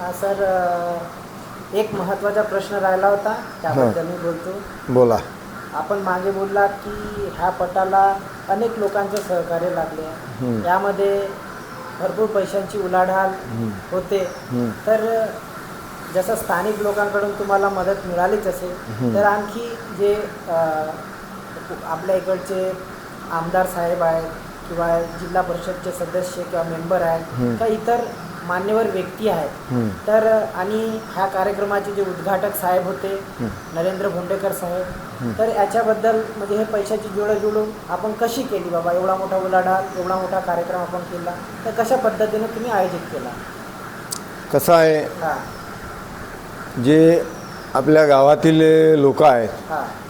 हा सर एक महत्त्वाचा प्रश्न राहिला होता त्याबद्दल मी बोलतो. बोला. आपण मागे बोललात की ह्या पटाला अनेक लोकांचे सहकार्य लागले. यामध्ये भरपूर पैशांची उलाढाल होते. तर जसं स्थानिक लोकांकडून तुम्हाला मदत मिळालीच असेल तर आणखी जे आपल्या इकडचे आमदार साहेब आहेत किंवा जिल्हा परिषदचे सदस्य किंवा मेंबर आहेत. किंवा इतर मान्यवर व्यक्ती आहेत. तर आणि ह्या कार्यक्रमाचे जे उद्घाटक साहेब होते नरेंद्र भोंडेकर साहेब तर याच्याबद्दल म्हणजे हे पैशाची जुळजुळून आपण कशी केली बाबा? एवढा मोठा उलाढाल एवढा मोठा कार्यक्रम आपण केला तर कशा पद्धतीने तुम्ही आयोजित केला? कसं आहे? जे आपल्या गावातील लोक आहेत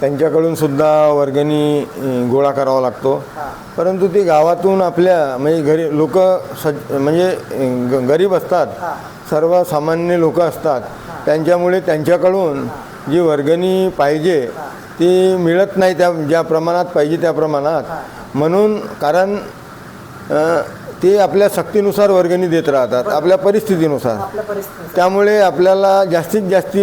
त्यांच्याकडून सुद्धा वर्गणी गोळा करावा लागतो. परंतु ते गावातून आपल्या म्हणजे घरी लोक सज म्हणजे गरीब असतात. सर्वसामान्य लोक असतात. त्यांच्यामुळे त्यांच्याकडून जी वर्गणी पाहिजे ती मिळत नाही त्या ज्या प्रमाणात पाहिजे त्या प्रमाणात. म्हणून कारण ते आपल्या सक्तीनुसार वर्गणी देत राहतात आपल्या परिस्थितीनुसार. त्यामुळे आपल्याला जास्तीत जास्त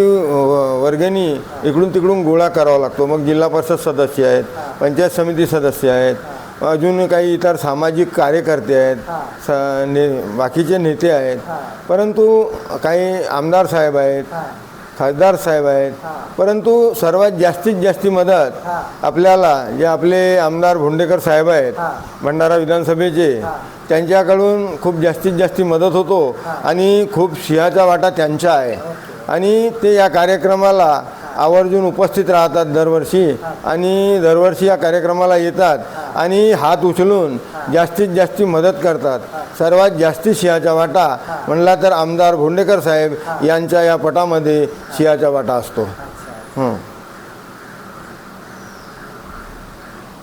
वर्गणी इकडून तिकडून गोळा करावा लागतो. मग जिल्हा परिषद सदस्य आहेत पंचायत समिती सदस्य आहेत अजून काही इतर सामाजिक कार्यकर्ते आहेत स ने बाकीचे नेते आहेत. परंतु काही आमदार साहेब आहेत खासदार साहेब आहेत. परंतु सर्वात जास्तीत जास्ती मदत आपल्याला जे आपले आमदार भोंडेकर साहेब आहेत भंडारा विधानसभेचे त्यांच्याकडून खूप जास्तीत जास्ती मदत होतो आणि खूप सिंहाचा वाटा त्यांचा आहे. आणि ते या कार्यक्रमाला आवर्जून उपस्थित राहतात दरवर्षी आणि दरवर्षी या कार्यक्रमाला येतात आणि हात उचलून जास्तीत जास्त मदत करतात सर्वात जास्ती सिंहाचा वाटा म्हणला तर आमदार भोंडेकर साहेब यांच्या या पटामध्ये सिंहाचा वाटा असतो हं.